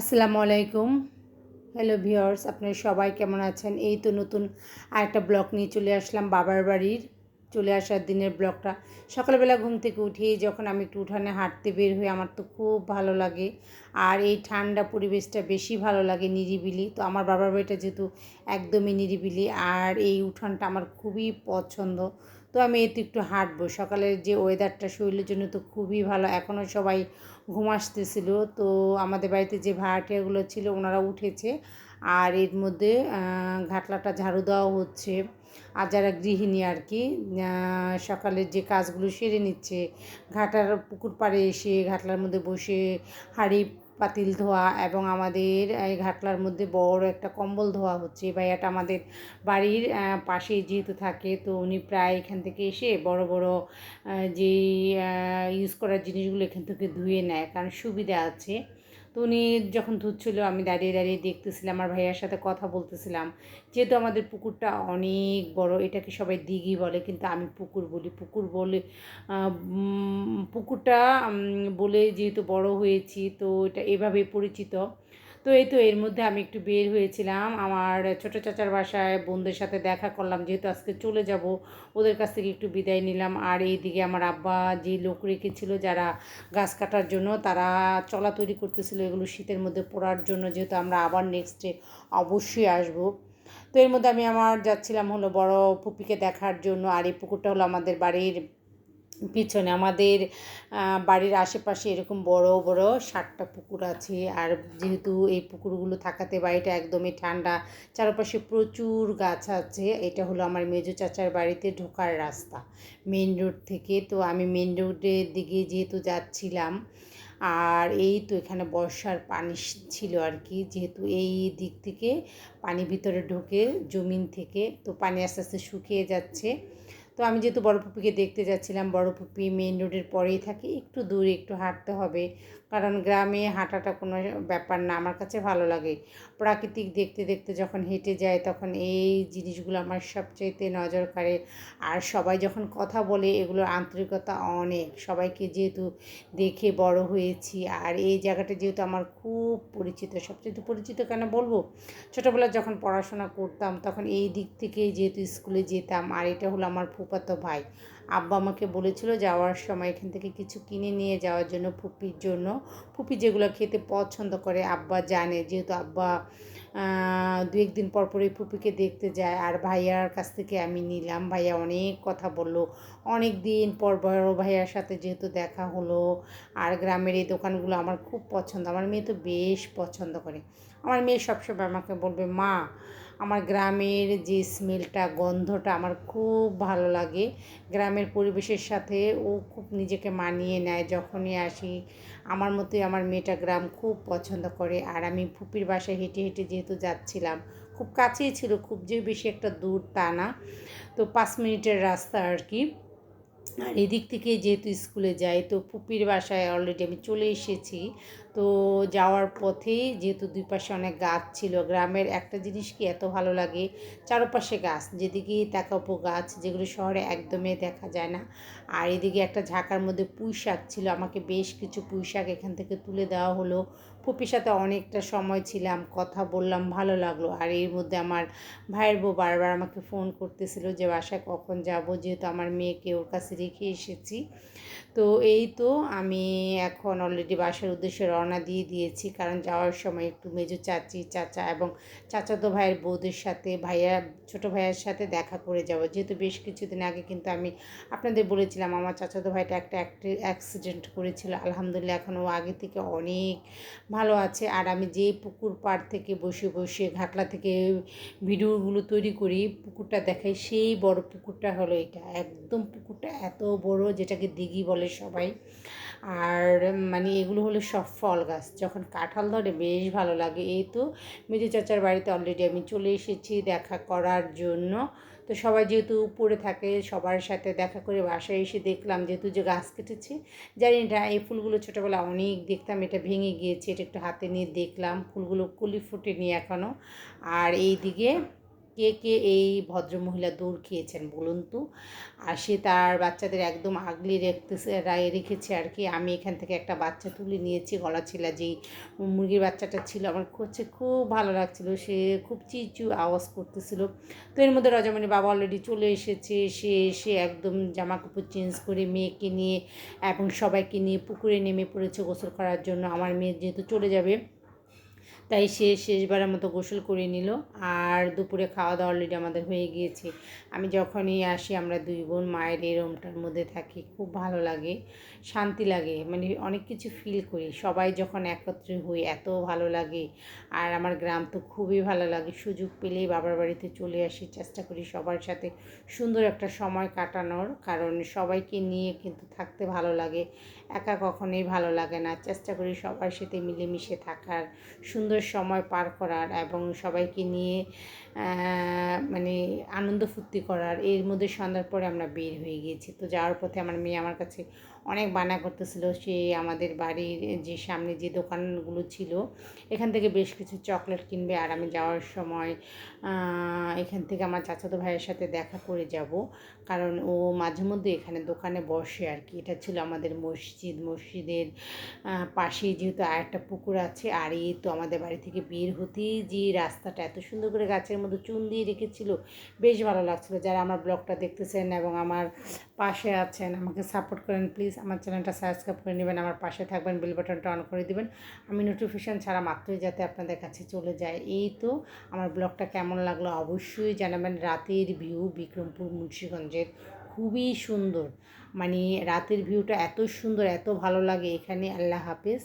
আসসালামু আলাইকুম। Hello viewers আপনারা সবাই কেমন আছেন? এই তো নতুন আরেকটা ব্লগ নিয়ে চলে আসলাম বাবার বাড়ির। চলে আসার দিনের ব্লগটা। সকালবেলা ঘুম থেকে উঠেই যখন আমি একটু উঠানে হাঁটতে বের হই, আমার তো খুব ভালো লাগে। আর এই ঠান্ডা পরিবেশটা বেশি ভালো লাগে নিরিবিলি। তো আমার বাবার বাড়িটা যেহেতু একদমই নিরিবিলি, আর এই উঠানটা আমার খুবই পছন্দ। তো আমি এতে একটু হাঁটবো। সকালের যে ওয়েদারটা শরীরের জন্য তো খুবই ভালো। এখনও সবাই ঘুম আসতেছিল। তো আমাদের বাড়িতে যে ভাড়াটিয়াগুলো ছিল ওনারা উঠেছে। আর এর মধ্যে ঘাটলাটা ঝাড়ু দেওয়া হচ্ছে। আর যারা গৃহিণী আর কি সকালের যে কাজগুলো সেরে নিচ্ছে। ঘাটার পুকুর পাড়ে এসে, ঘাটলার মধ্যে বসে হাঁড়ি পাতিল ধোয়া এবং আমাদের এই ঘাটলার মধ্যে বড় একটা কম্বল ধোয়া হচ্ছে। বা এটা আমাদের বাড়ির পাশে যেহেতু থাকে, তো উনি প্রায় এখান থেকে এসে বড় বড় যে ইউজ করার জিনিসগুলো এখান থেকে ধুয়ে নেয়, কারণ সুবিধা আছে। তো উনি যখন ধুচ্ছিল আমি দাঁড়িয়ে দাঁড়িয়ে দেখতেছিলাম, আমার ভাইয়ার সাথে কথা বলতেছিলাম। যেহেতু আমাদের পুকুরটা অনেক বড়, এটাকে সবাই দিঘি বলে, কিন্তু আমি পুকুর বলি। পুকুর বলে পুকুরটা বলে যেহেতু বড় হয়েছি, তো এটা এভাবে পরিচিত। তো এই তো এর মধ্যে আমি একটু বের হয়েছিলাম। আমার ছোটো চাচার বাসায় বোনদের সাথে দেখা করলাম, যেহেতু আজকে চলে যাব, ওদের কাছ থেকে একটু বিদায় নিলাম। আর এইদিকে আমার আব্বা যে লোক রেখেছিল যারা গাছ কাটার জন্য, তারা চলা তৈরি করতেছিল এগুলো শীতের মধ্যে পড়ার জন্য, যেহেতু আমরা আবার নেক্সটে অবশ্যই আসব। তো এর মধ্যে আমি আমার যাচ্ছিলাম হলো বড় পুপিকে দেখার জন্য, আর এই পুকুরটা হলো আমাদের বাড়ির পিছনে আমাদের বাড়ির আশেপাশে এরকম বড় বড় সাতটা পুকুর আছে। আর যেহেতু এই পুকুরগুলো থাকাতে বাড়িটা একদমই ঠান্ডা, চারপাশে প্রচুর গাছ আছে। এটা হলো আমার মেজো চাচার বাড়িতে ঢোকার রাস্তা মেন রোড থেকে। তো আমি মেন রোডের দিকে যেহেতু যাচ্ছিলাম, আর এই তো এখানে বর্ষার পানি ছিল আর কি। যেহেতু এই দিক থেকে পানি ভিতরে ঢোকে, জমিন থেকে, তো পানি আস্তে আস্তে শুকিয়ে যাচ্ছে। তো আমি যেহেতু বড় পুপিকে দেখতে যাচ্ছিলাম, বড় পুপি মেন রোডের পরেই থাকে। একটু দূরে একটু হাঁটতে হবে, কারণ গ্রামে হাঁটাটা কোনো ব্যাপার না। আমার কাছে ভালো লাগে প্রাকৃতিক দেখতে দেখতে যখন হেঁটে যায়, তখন এই জিনিসগুলো আমার সবচাইতে নজর কাড়ে। আর সবাই যখন কথা বলে, এগুলোর আন্তরিকতা অনেক। সবাইকে যেহেতু দেখে বড় হয়েছি, আর এই জায়গাটা যেহেতু আমার খুব পরিচিত সবচেয়ে পরিচিত কেন বলব? ছোটোবেলায় যখন পড়াশোনা করতাম, তখন এই দিক থেকেই যেহেতু স্কুলে যেতাম, আর এটা হলো আমার ফুপাতো ভাই। আব্বা আমাকে বলেছিল যাওয়ার সময় এখান থেকে কিছু কিনে নিয়ে যাওয়ার জন্য ফুপির জন্য। ফুপি যেগুলো খেতে পছন্দ করে, আব্বা জানে। যেহেতু আব্বা দু একদিন পর পরে ফুপিকে দেখতে যায়। আর ভাইয়ার কাছ থেকে আমি নিলাম। ভাইয়া অনেক কথা বলল। অনেক দিন পর বড় ভাইয়ার সাথে যেহেতু দেখা হলো। আর গ্রামের এই দোকানগুলো আমার খুব পছন্দ। আমার মেয়ে তো বেশ পছন্দ করে। আমার মেয়ে সবসময় আমাকে বলবে, মা আমার গ্রামের যে স্মেলটা, গন্ধটা আমার খুব ভালো লাগে। গ্রামের পরিবেশের সাথে ও খুব নিজেকে মানিয়ে নেয়। যখনই আসি, আমার মতোই আমার মেয়েটা গ্রাম খুব পছন্দ করে। আর আমি ফুপির বাসায় হেঁটে হেঁটে যেহেতু যাচ্ছিলাম, খুব কাছেই ছিল, খুব যে বেশি একটা দূর তা না। তো পাঁচ মিনিটের রাস্তা আর কি। আর এদিক থেকে যেহেতু স্কুলে যাই, তো পুপির বাসায় অলরেডি আমি চলে এসেছি। তো যাওয়ার পথে যেহেতু দুই পাশে অনেক গাছ ছিল, গ্রামের একটা জিনিস কি এত ভালো লাগে, চারপাশে গাছ, যেদিকে তাকাবো গাছ, যেগুলো শহরে একদমই দেখা যায় না। আর এদিকে একটা ঝাঁকার মধ্যে পুঁই শাক ছিল, আমাকে বেশ কিছু পুঁই শাক এখান থেকে তুলে দেওয়া হলো। ফুপির সাথে অনেকটা সময় ছিলাম, কথা বললাম, ভালো লাগল। আর এর মধ্যে আমার ভাইয়ের বউ বারবার আমাকে ফোন করতেছিল যে বাসায় কখন যাব, যেহেতু আমার মেয়েকে ওর কাছে রেখে এসেছি। তো এই তো আমি এখন অলরেডি বাসার উদ্দেশ্যে রওনা দিয়ে দিয়েছি। কারণ যাওয়ার সময় একটু মেজো চাচি, চাচা এবং চাচাতো ভাইয়ের বউদের সাথে, ভাইয়া, ছোট ভাইয়ের সাথে দেখা করে যাব। যেহেতু বেশ কিছুদিন আগে কিন্তু আমি আপনাদের বলেছিলাম, আমার চাচাতো ভাইটা একটা অ্যাক্সিডেন্ট করেছিল। আলহামদুলিল্লাহ এখন ও আগে থেকে অনেক ভালো আছে। আর আমি যে পুকুর পাড় থেকে বসে বসে ঘাটলা থেকে ভিডিওগুলো তৈরি করি, পুকুরটা দেখাই, সেই বড় পুকুরটা হলো এটা। একদম পুকুরটা এত বড় যেটাকে দিঘি বলে সবাই। আর মানে এগুলো হলো সব ফল গাছ। যখন কাঁঠাল ধরে বেশ ভালো লাগে। এই তো মেজো চাচার বাড়িতে অলরেডি আমি চলে এসেছি দেখা করার জন্য। তো সবাই যেহেতু উপরে থাকে, সবার সাথে দেখা করে বাসায় এসে দেখলাম যেহেতু যে গাছ কেটেছে। জানি না, এই ফুলগুলো ছোটোবেলা অনেক দেখতাম, এটা ভেঙে গিয়েছে, এটা একটু হাতে নিয়ে দেখলাম। ফুলগুলো কুলি ফুটেনি এখনও আর এই দিকে কে কে এই ভদ্রমহিলা দৌড় খেয়েছেন বলুন তো? আর সে তার বাচ্চাদের একদম আগলে রেখতেছে রেখেছে আর কি। আমি এখান থেকে একটা বাচ্চা তুলে নিয়েছি, গলা ছিলা যেই মুরগির বাচ্চাটা ছিল, আমার হচ্ছে খুব ভালো লাগছিল। সে খুব চিচু আওয়াজ করতেছিল। তো এর মধ্যে রজমণি বাবা অলরেডি চলে এসেছে, সে এসে একদম জামা কাপড় চেঞ্জ করে মেয়েকে নিয়ে এবং সবাইকে নিয়ে পুকুরে নেমে পড়েছে গোসল করার জন্য। আমার মেয়ে যেহেতু চলে যাবে তাই সে শেষবারের মতো গোসল করে নিল। আর দুপুরে খাওয়া দাওয়া অলরেডি আমাদের হয়ে গিয়েছে। আমি যখনই আসি, আমরা দুই বোন মায়ের এই রুমটার মধ্যে থাকি। খুব ভালো লাগে, শান্তি লাগে মানে অনেক কিছু ফিল করি। সবাই যখন একত্রে হই, এত ভালো লাগে। আর আমার গ্রাম তো খুবই ভালো লাগে। সুযোগ পেলেই বাবার বাড়িতে চলে আসি। চেষ্টা করি সবার সাথে সুন্দর একটা সময় কাটানোর। কারণ সবাইকে নিয়ে কিন্তু থাকতে ভালো লাগে। একা কখনোই ভালো লাগে না। চেষ্টা করি সবার সাথে মিলেমিশে থাকার। সুন্দর সময় পার করার এবং সবাইকে নিয়ে মানে আনন্দ ফুর্তি করার, এর মধ্যে সন্ধ্যার পরে আমরা বের হয়ে গিয়েছি। তো যাওয়ার পথে আমার মেয়ে আমার কাছে অনেক বানা করতেছিল, সে আমাদের বাড়ির যে সামনে যে দোকানগুলো ছিল, এখান থেকে বেশ কিছু চকলেট কিনবে আর আমি যাওয়ার সময় এখান থেকে আমার চাচাতো ভাইয়ের সাথে দেখা করে যাব। কারণ ও মাঝে মধ্যে এখানে দোকানে বসে আর কি। এটা ছিল আমাদের মসজিদ। মসজিদের পাশেই যেহেতু আর একটা পুকুর আছে, আর এই তো আমাদের বাড়ি থেকে বের হতেই যে রাস্তাটা এত সুন্দর করে গাছের মধ্যে চুন দিয়ে রেখেছিল, বেশ ভালো লাগছিল। যারা আমার ব্লগটা দেখতেছেন এবং আমার পাশে আছেন, আমাকে সাপোর্ট করেন প্লিজ আমার চ্যানেলটা সাবস্ক্রাইব করে নেবেন, আমার পাশে থাকবেন বেল বাটনটা অন করে দিবেন। আমি নোটিফিকেশান ছাড়া মাত্রই যাতে আপনাদের কাছে চলে যায়। এই তো আমার ব্লগটা কেমন লাগল অবশ্যই জানাবেন। রাতের ভিউ বিক্রমপুর মুন্সীগঞ্জের, খুবই সুন্দর। মানে রাতের ভিউটা এত সুন্দর, এত ভালো লাগে। এখানে আল্লাহ হাফেজ।